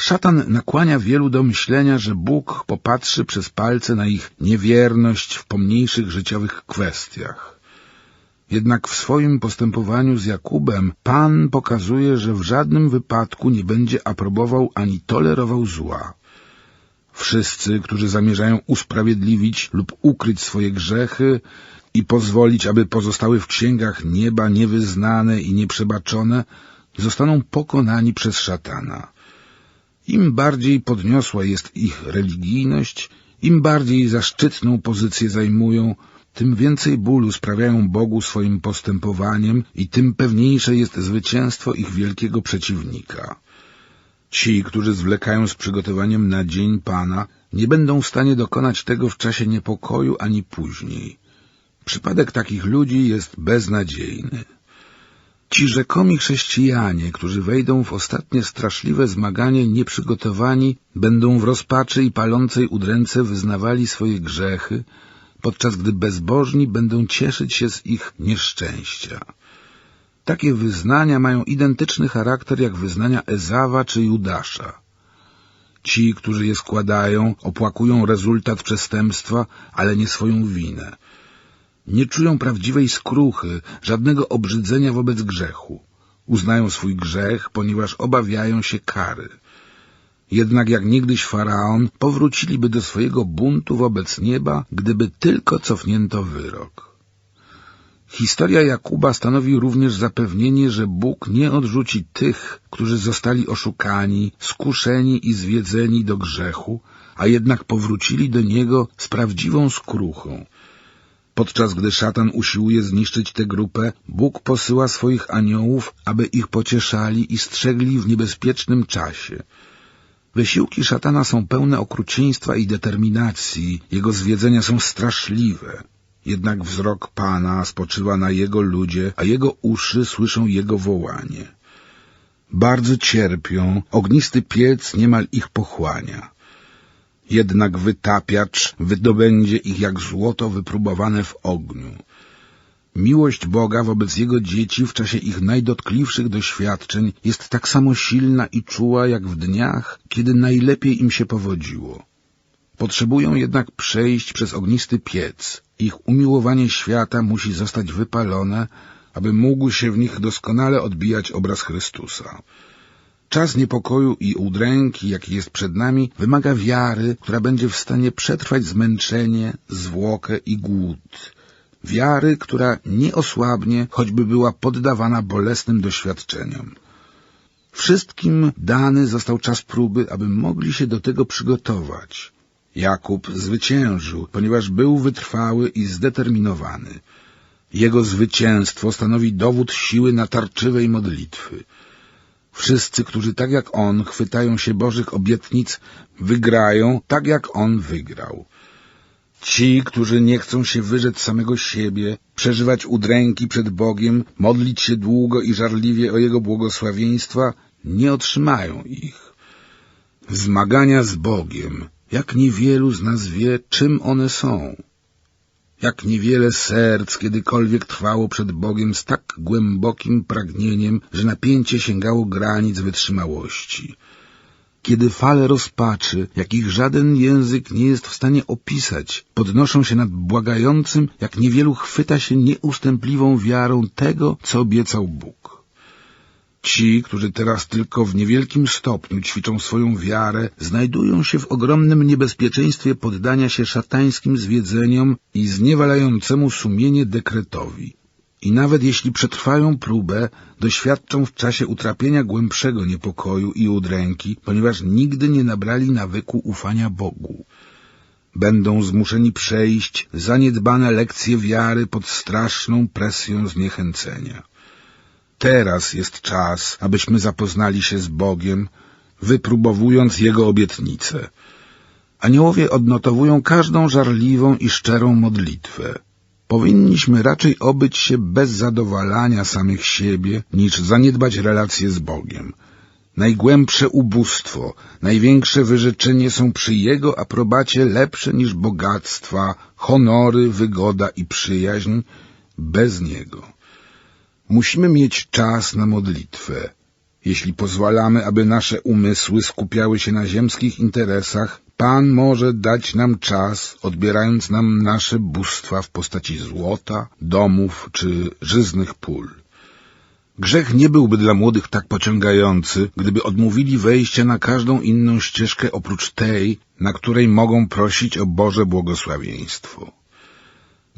Szatan nakłania wielu do myślenia, że Bóg popatrzy przez palce na ich niewierność w pomniejszych życiowych kwestiach. Jednak w swoim postępowaniu z Jakubem Pan pokazuje, że w żadnym wypadku nie będzie aprobował ani tolerował zła. Wszyscy, którzy zamierzają usprawiedliwić lub ukryć swoje grzechy i pozwolić, aby pozostały w księgach nieba niewyznane i nieprzebaczone, zostaną pokonani przez szatana. Im bardziej podniosła jest ich religijność, im bardziej zaszczytną pozycję zajmują, tym więcej bólu sprawiają Bogu swoim postępowaniem i tym pewniejsze jest zwycięstwo ich wielkiego przeciwnika. Ci, którzy zwlekają z przygotowaniem na dzień Pana, nie będą w stanie dokonać tego w czasie niepokoju ani później. Przypadek takich ludzi jest beznadziejny. Ci rzekomi chrześcijanie, którzy wejdą w ostatnie straszliwe zmaganie nieprzygotowani, będą w rozpaczy i palącej udręce wyznawali swoje grzechy, podczas gdy bezbożni będą cieszyć się z ich nieszczęścia. Takie wyznania mają identyczny charakter jak wyznania Ezawa czy Judasza. Ci, którzy je składają, opłakują rezultat przestępstwa, ale nie swoją winę. Nie czują prawdziwej skruchy, żadnego obrzydzenia wobec grzechu. Uznają swój grzech, ponieważ obawiają się kary. Jednak jak niegdyś faraon, powróciliby do swojego buntu wobec nieba, gdyby tylko cofnięto wyrok. Historia Jakuba stanowi również zapewnienie, że Bóg nie odrzuci tych, którzy zostali oszukani, skuszeni i zwiedzeni do grzechu, a jednak powrócili do Niego z prawdziwą skruchą. Podczas gdy szatan usiłuje zniszczyć tę grupę, Bóg posyła swoich aniołów, aby ich pocieszali i strzegli w niebezpiecznym czasie. Wysiłki szatana są pełne okrucieństwa i determinacji, jego zwiedzenia są straszliwe. Jednak wzrok Pana spoczywa na Jego ludzie, a Jego uszy słyszą Jego wołanie. Bardzo cierpią, ognisty piec niemal ich pochłania. Jednak wytapiacz wydobędzie ich jak złoto wypróbowane w ogniu. Miłość Boga wobec Jego dzieci w czasie ich najdotkliwszych doświadczeń jest tak samo silna i czuła jak w dniach, kiedy najlepiej im się powodziło. Potrzebują jednak przejść przez ognisty piec. Ich umiłowanie świata musi zostać wypalone, aby mógł się w nich doskonale odbijać obraz Chrystusa. Czas niepokoju i udręki, jaki jest przed nami, wymaga wiary, która będzie w stanie przetrwać zmęczenie, zwłokę i głód. Wiary, która nie osłabnie, choćby była poddawana bolesnym doświadczeniom. Wszystkim dany został czas próby, aby mogli się do tego przygotować. Jakub zwyciężył, ponieważ był wytrwały i zdeterminowany. Jego zwycięstwo stanowi dowód siły natarczywej modlitwy. Wszyscy, którzy tak jak on chwytają się Bożych obietnic, wygrają tak jak on wygrał. Ci, którzy nie chcą się wyrzec samego siebie, przeżywać udręki przed Bogiem, modlić się długo i żarliwie o Jego błogosławieństwa, nie otrzymają ich. Zmagania z Bogiem, jak niewielu z nas wie, czym one są. Jak niewiele serc kiedykolwiek trwało przed Bogiem z tak głębokim pragnieniem, że napięcie sięgało granic wytrzymałości. Kiedy fale rozpaczy, jakich żaden język nie jest w stanie opisać, podnoszą się nad błagającym, jak niewielu chwyta się nieustępliwą wiarą tego, co obiecał Bóg. Ci, którzy teraz tylko w niewielkim stopniu ćwiczą swoją wiarę, znajdują się w ogromnym niebezpieczeństwie poddania się szatańskim zwiedzeniom i zniewalającemu sumienie dekretowi. I nawet jeśli przetrwają próbę, doświadczą w czasie utrapienia głębszego niepokoju i udręki, ponieważ nigdy nie nabrali nawyku ufania Bogu. Będą zmuszeni przejść zaniedbane lekcje wiary pod straszną presją zniechęcenia. Teraz jest czas, abyśmy zapoznali się z Bogiem, wypróbowując Jego obietnice. Aniołowie odnotowują każdą żarliwą i szczerą modlitwę. Powinniśmy raczej obyć się bez zadowalania samych siebie, niż zaniedbać relacje z Bogiem. Najgłębsze ubóstwo, największe wyrzeczenie są przy Jego aprobacie lepsze niż bogactwa, honory, wygoda i przyjaźń bez Niego. Musimy mieć czas na modlitwę. Jeśli pozwalamy, aby nasze umysły skupiały się na ziemskich interesach, Pan może dać nam czas, odbierając nam nasze bóstwa w postaci złota, domów czy żyznych pól. Grzech nie byłby dla młodych tak pociągający, gdyby odmówili wejścia na każdą inną ścieżkę oprócz tej, na której mogą prosić o Boże błogosławieństwo.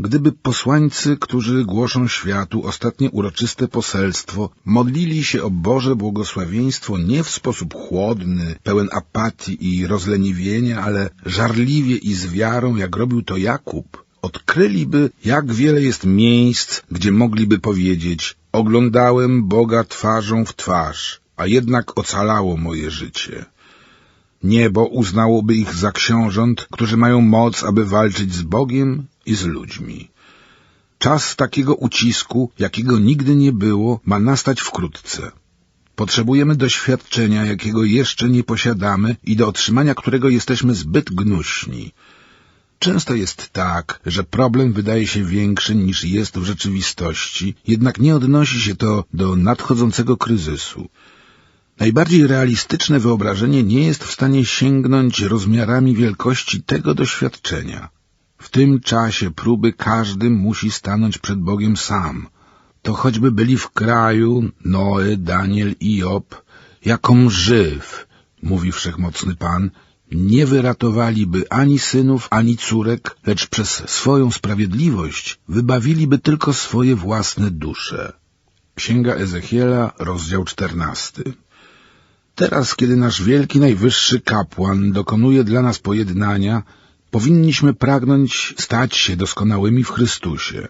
Gdyby posłańcy, którzy głoszą światu ostatnie uroczyste poselstwo, modlili się o Boże błogosławieństwo nie w sposób chłodny, pełen apatii i rozleniwienia, ale żarliwie i z wiarą, jak robił to Jakub, odkryliby, jak wiele jest miejsc, gdzie mogliby powiedzieć oglądałem Boga twarzą w twarz, a jednak ocalało moje życie. Niebo uznałoby ich za książąt, którzy mają moc, aby walczyć z Bogiem i z ludźmi. Czas takiego ucisku, jakiego nigdy nie było, ma nastać wkrótce. Potrzebujemy doświadczenia, jakiego jeszcze nie posiadamy i do otrzymania którego jesteśmy zbyt gnuśni. Często jest tak, że problem wydaje się większy niż jest w rzeczywistości, jednak nie odnosi się to do nadchodzącego kryzysu. Najbardziej realistyczne wyobrażenie nie jest w stanie sięgnąć rozmiarami wielkości tego doświadczenia. W tym czasie próby każdy musi stanąć przed Bogiem sam. To choćby byli w kraju Noe, Daniel i Job, jaką żyw, mówi wszechmocny Pan, nie wyratowaliby ani synów, ani córek, lecz przez swoją sprawiedliwość wybawiliby tylko swoje własne dusze. Księga Ezechiela, rozdział czternasty. Teraz, kiedy nasz wielki najwyższy kapłan dokonuje dla nas pojednania, powinniśmy pragnąć stać się doskonałymi w Chrystusie.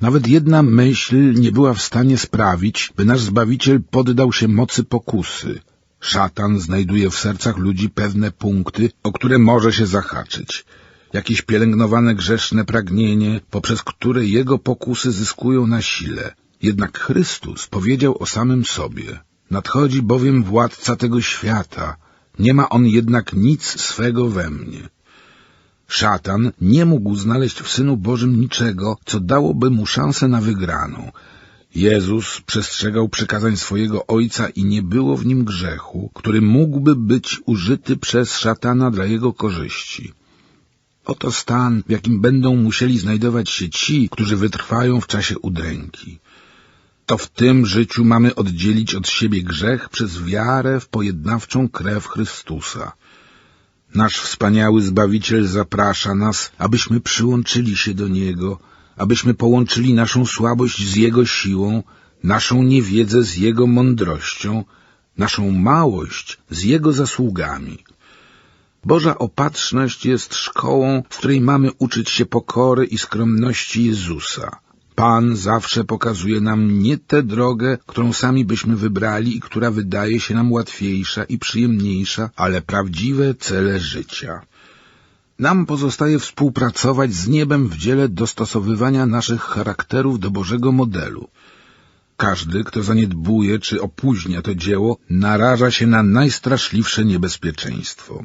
Nawet jedna myśl nie była w stanie sprawić, by nasz Zbawiciel poddał się mocy pokusy. Szatan znajduje w sercach ludzi pewne punkty, o które może się zahaczyć. Jakieś pielęgnowane grzeszne pragnienie, poprzez które jego pokusy zyskują na sile. Jednak Chrystus powiedział o samym sobie. Nadchodzi bowiem władca tego świata. Nie ma on jednak nic swego we mnie. Szatan nie mógł znaleźć w Synu Bożym niczego, co dałoby mu szansę na wygraną. Jezus przestrzegał przykazań swojego Ojca i nie było w nim grzechu, który mógłby być użyty przez szatana dla jego korzyści. Oto stan, w jakim będą musieli znajdować się ci, którzy wytrwają w czasie udręki. To w tym życiu mamy oddzielić od siebie grzech przez wiarę w pojednawczą krew Chrystusa. Nasz wspaniały Zbawiciel zaprasza nas, abyśmy przyłączyli się do Niego, abyśmy połączyli naszą słabość z Jego siłą, naszą niewiedzę z Jego mądrością, naszą małość z Jego zasługami. Boża opatrzność jest szkołą, w której mamy uczyć się pokory i skromności Jezusa. Pan zawsze pokazuje nam nie tę drogę, którą sami byśmy wybrali i która wydaje się nam łatwiejsza i przyjemniejsza, ale prawdziwe cele życia. Nam pozostaje współpracować z niebem w dziele dostosowywania naszych charakterów do Bożego modelu. Każdy, kto zaniedbuje czy opóźnia to dzieło, naraża się na najstraszliwsze niebezpieczeństwo.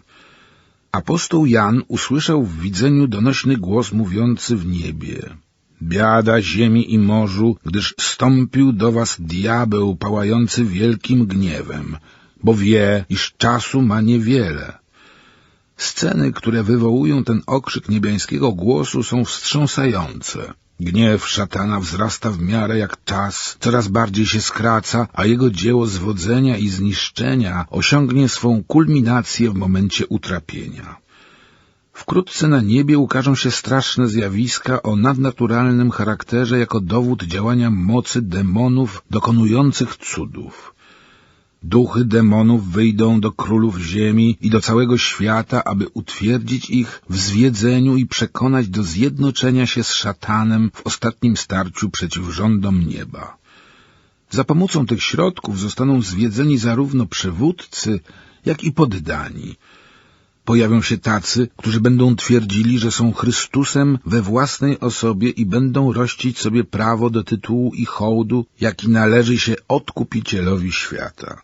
Apostoł Jan usłyszał w widzeniu donośny głos mówiący w niebie. Biada ziemi i morzu, gdyż stąpił do was diabeł pałający wielkim gniewem, bo wie, iż czasu ma niewiele. Sceny, które wywołują ten okrzyk niebiańskiego głosu są wstrząsające. Gniew szatana wzrasta w miarę jak czas, coraz bardziej się skraca, a jego dzieło zwodzenia i zniszczenia osiągnie swą kulminację w momencie utrapienia. Wkrótce na niebie ukażą się straszne zjawiska o nadnaturalnym charakterze jako dowód działania mocy demonów dokonujących cudów. Duchy demonów wyjdą do królów ziemi i do całego świata, aby utwierdzić ich w zwiedzeniu i przekonać do zjednoczenia się z szatanem w ostatnim starciu przeciw rządom nieba. Za pomocą tych środków zostaną zwiedzeni zarówno przywódcy, jak i poddani – Pojawią się tacy, którzy będą twierdzili, że są Chrystusem we własnej osobie i będą rościć sobie prawo do tytułu i hołdu, jaki należy się odkupicielowi świata.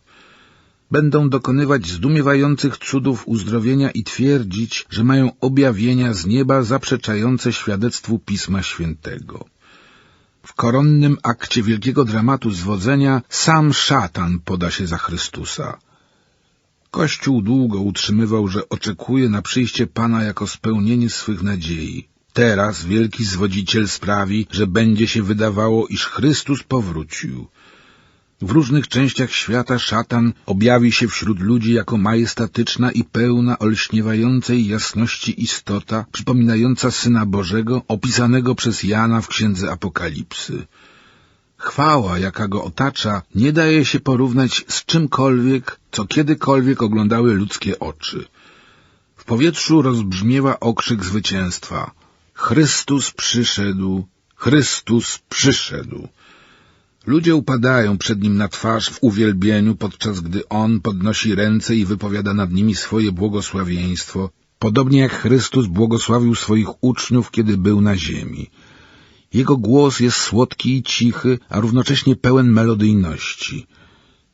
Będą dokonywać zdumiewających cudów uzdrowienia i twierdzić, że mają objawienia z nieba zaprzeczające świadectwu Pisma Świętego. w koronnym akcie wielkiego dramatu zwodzenia sam szatan poda się za Chrystusa. Kościół długo utrzymywał, że oczekuje na przyjście Pana jako spełnienie swych nadziei. Teraz wielki zwodziciel sprawi, że będzie się wydawało, iż Chrystus powrócił. W różnych częściach świata szatan objawi się wśród ludzi jako majestatyczna i pełna olśniewającej jasności istota, przypominająca Syna Bożego, opisanego przez Jana w Księdze Apokalipsy. Chwała, jaka go otacza, nie daje się porównać z czymkolwiek, co kiedykolwiek oglądały ludzkie oczy. W powietrzu rozbrzmiewa okrzyk zwycięstwa. Chrystus przyszedł, Chrystus przyszedł. Ludzie upadają przed nim na twarz w uwielbieniu, podczas gdy on podnosi ręce i wypowiada nad nimi swoje błogosławieństwo, podobnie jak Chrystus błogosławił swoich uczniów, kiedy był na ziemi. Jego głos jest słodki i cichy, a równocześnie pełen melodyjności.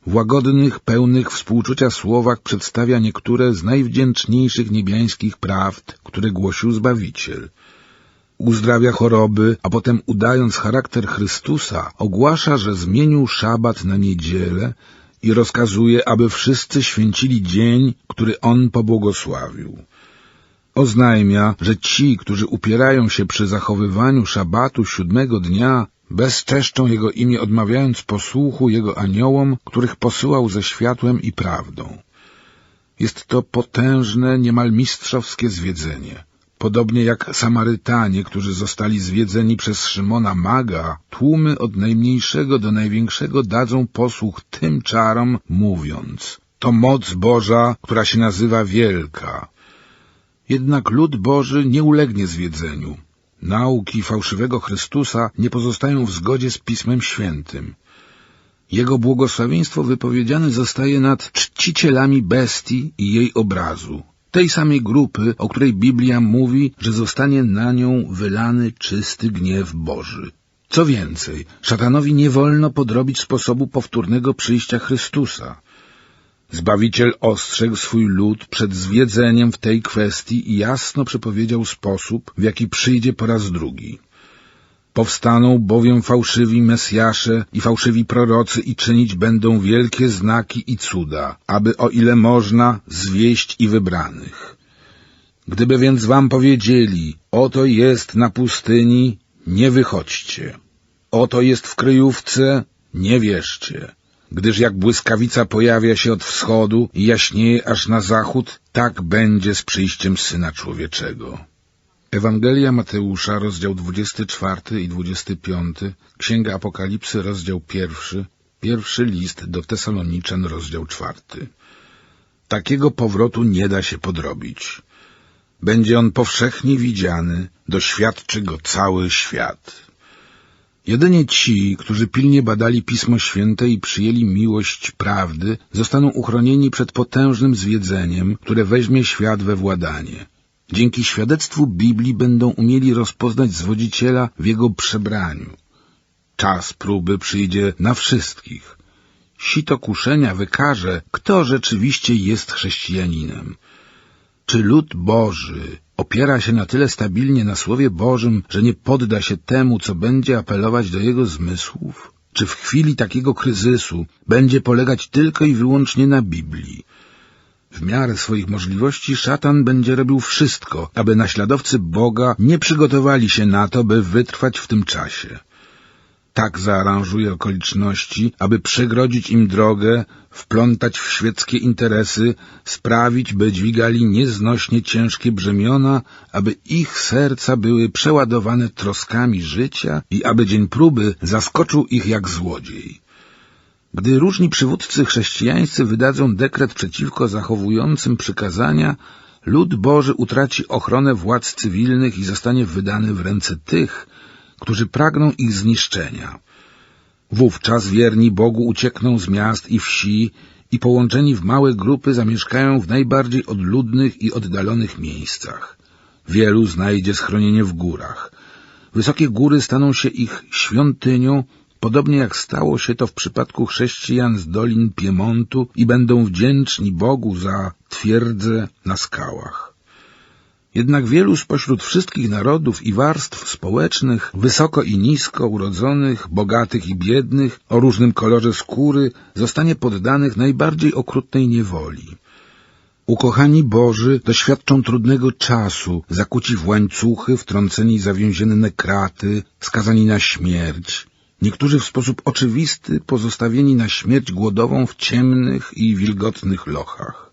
W łagodnych, pełnych współczucia słowach przedstawia niektóre z najwdzięczniejszych niebiańskich prawd, które głosił Zbawiciel — uzdrawia choroby, a potem udając charakter Chrystusa, ogłasza, że zmienił szabat na niedzielę i rozkazuje, aby wszyscy święcili dzień, który On pobłogosławił. Oznajmia, że ci, którzy upierają się przy zachowywaniu szabatu siódmego dnia, bezczeszczą Jego imię, odmawiając posłuchu Jego aniołom, których posyłał ze światłem i prawdą. Jest to potężne, niemal mistrzowskie zwiedzenie. Podobnie jak Samarytanie, którzy zostali zwiedzeni przez Szymona Maga, tłumy od najmniejszego do największego dadzą posłuch tym czarom, mówiąc to moc Boża, która się nazywa wielka. Jednak lud Boży nie ulegnie zwiedzeniu. Nauki fałszywego Chrystusa nie pozostają w zgodzie z Pismem Świętym. Jego błogosławieństwo wypowiedziane zostaje nad czcicielami bestii i jej obrazu tej samej grupy, o której Biblia mówi, że zostanie na nią wylany czysty gniew Boży. Co więcej, szatanowi nie wolno podrobić sposobu powtórnego przyjścia Chrystusa. Zbawiciel ostrzegł swój lud przed zwiedzeniem w tej kwestii i jasno przepowiedział sposób, w jaki przyjdzie po raz drugi. Powstaną bowiem fałszywi Mesjasze i fałszywi prorocy i czynić będą wielkie znaki i cuda, aby o ile można zwieść i wybranych. Gdyby więc wam powiedzieli, oto jest na pustyni, nie wychodźcie. Oto jest w kryjówce, nie wierzcie. Gdyż jak błyskawica pojawia się od wschodu i jaśnieje aż na zachód, tak będzie z przyjściem Syna Człowieczego. Ewangelia Mateusza, rozdział 24 i 25, Księga Apokalipsy, rozdział pierwszy, pierwszy list do Tesaloniczan, rozdział czwarty. Takiego powrotu nie da się podrobić. Będzie on powszechnie widziany, doświadczy go cały świat. Jedynie ci, którzy pilnie badali Pismo Święte i przyjęli miłość prawdy, zostaną uchronieni przed potężnym zwiedzeniem, które weźmie świat we władanie. Dzięki świadectwu Biblii będą umieli rozpoznać zwodziciela w jego przebraniu. Czas próby przyjdzie na wszystkich. Sito kuszenia wykaże, kto rzeczywiście jest chrześcijaninem. Czy lud Boży opiera się na tyle stabilnie na Słowie Bożym, że nie podda się temu, co będzie apelować do jego zmysłów? Czy w chwili takiego kryzysu będzie polegać tylko i wyłącznie na Biblii? W miarę swoich możliwości szatan będzie robił wszystko, aby naśladowcy Boga nie przygotowali się na to, by wytrwać w tym czasie. Tak zaaranżuje okoliczności, aby przegrodzić im drogę, wplątać w świeckie interesy, sprawić, by dźwigali nieznośnie ciężkie brzemiona, aby ich serca były przeładowane troskami życia i aby dzień próby zaskoczył ich jak złodziej. Gdy różni przywódcy chrześcijańscy wydadzą dekret przeciwko zachowującym przykazania, lud Boży utraci ochronę władz cywilnych i zostanie wydany w ręce tych, którzy pragną ich zniszczenia. Wówczas wierni Bogu uciekną z miast i wsi i połączeni w małe grupy zamieszkają w najbardziej odludnych i oddalonych miejscach. Wielu znajdzie schronienie w górach. Wysokie góry staną się ich świątynią podobnie jak stało się to w przypadku chrześcijan z dolin Piemontu i będą wdzięczni Bogu za twierdzę na skałach. Jednak wielu spośród wszystkich narodów i warstw społecznych, wysoko i nisko urodzonych, bogatych i biednych, o różnym kolorze skóry, zostanie poddanych najbardziej okrutnej niewoli. Ukochani Boży doświadczą trudnego czasu, zakuci w łańcuchy, wtrąceni za więzienne kraty, skazani na śmierć. Niektórzy w sposób oczywisty pozostawieni na śmierć głodową w ciemnych i wilgotnych lochach.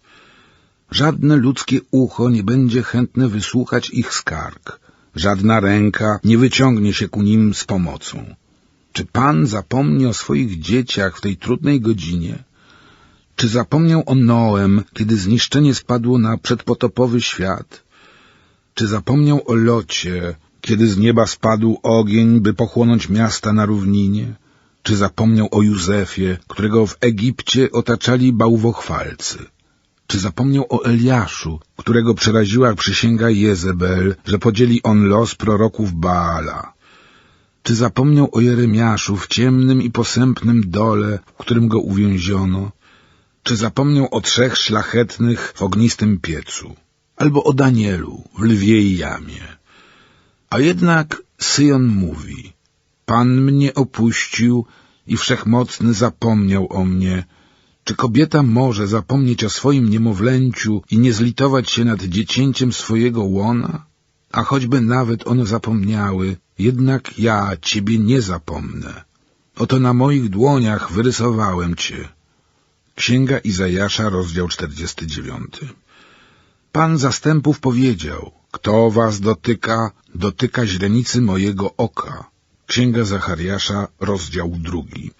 Żadne ludzkie ucho nie będzie chętne wysłuchać ich skarg. Żadna ręka nie wyciągnie się ku nim z pomocą. Czy Pan zapomni o swoich dzieciach w tej trudnej godzinie? Czy zapomniał o Noem, kiedy zniszczenie spadło na przedpotopowy świat? Czy zapomniał o Locie, kiedy z nieba spadł ogień, by pochłonąć miasta na równinie? Czy zapomniał o Józefie, którego w Egipcie otaczali bałwochwalcy? Czy zapomniał o Eliaszu, którego przeraziła przysięga Jezebel, że podzieli on los proroków Baala? Czy zapomniał o Jeremiaszu w ciemnym i posępnym dole, w którym go uwięziono? Czy zapomniał o trzech szlachetnych w ognistym piecu? Albo o Danielu w lwiej jamie? A jednak Syjon mówi, Pan mnie opuścił i Wszechmocny zapomniał o mnie. Czy kobieta może zapomnieć o swoim niemowlęciu i nie zlitować się nad dziecięciem swojego łona? A choćby nawet one zapomniały, jednak ja ciebie nie zapomnę. Oto na moich dłoniach wyrysowałem cię. Księga Izajasza, rozdział 49. Pan zastępów powiedział, kto was dotyka, dotyka źrenicy mojego oka. Księga Zachariasza, rozdział drugi.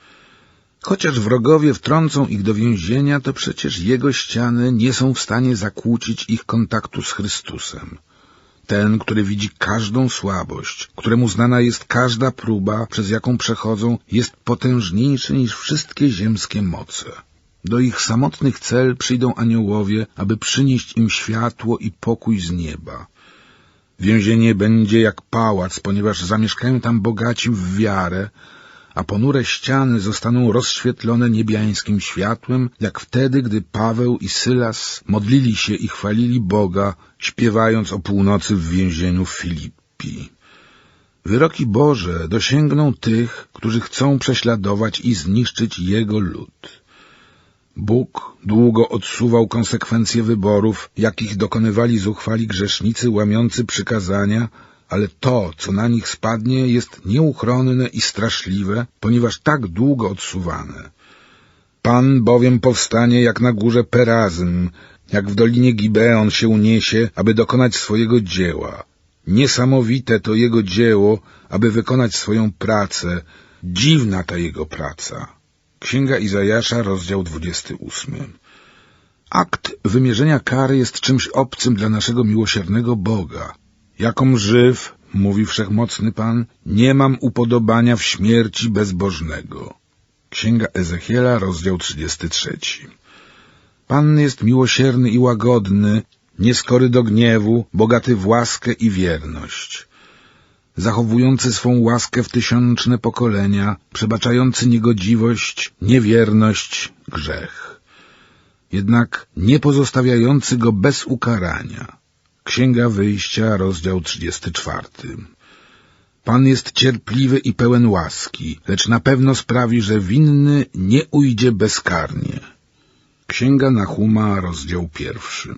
Chociaż wrogowie wtrącą ich do więzienia, to przecież jego ściany nie są w stanie zakłócić ich kontaktu z Chrystusem. Ten, który widzi każdą słabość, któremu znana jest każda próba, przez jaką przechodzą, jest potężniejszy niż wszystkie ziemskie moce. Do ich samotnych cel przyjdą aniołowie, aby przynieść im światło i pokój z nieba. Więzienie będzie jak pałac, ponieważ zamieszkają tam bogaci w wiarę, a ponure ściany zostaną rozświetlone niebiańskim światłem, jak wtedy, gdy Paweł i Sylas modlili się i chwalili Boga, śpiewając o północy w więzieniu w Filippi. Wyroki Boże dosięgną tych, którzy chcą prześladować i zniszczyć Jego lud. Bóg długo odsuwał konsekwencje wyborów, jakich dokonywali zuchwali grzesznicy łamiący przykazania, ale to, co na nich spadnie, jest nieuchronne i straszliwe, ponieważ tak długo odsuwane. Pan bowiem powstanie jak na górze Perazym, jak w dolinie Gibeon się uniesie, aby dokonać swojego dzieła. Niesamowite to jego dzieło, aby wykonać swoją pracę, dziwna ta jego praca. Księga Izajasza, rozdział 28. Akt wymierzenia kary jest czymś obcym dla naszego miłosiernego Boga. Jakom żyw, mówi wszechmocny Pan, nie mam upodobania w śmierci bezbożnego. Księga Ezechiela, rozdział 33. Pan jest miłosierny i łagodny, nieskory do gniewu, bogaty w łaskę i wierność zachowujący swą łaskę w tysiączne pokolenia, przebaczający niegodziwość, niewierność, grzech. Jednak nie pozostawiający go bez ukarania. Księga Wyjścia, rozdział 34. Pan jest cierpliwy i pełen łaski, lecz na pewno sprawi, że winny nie ujdzie bezkarnie. Księga Nahuma, rozdział pierwszy.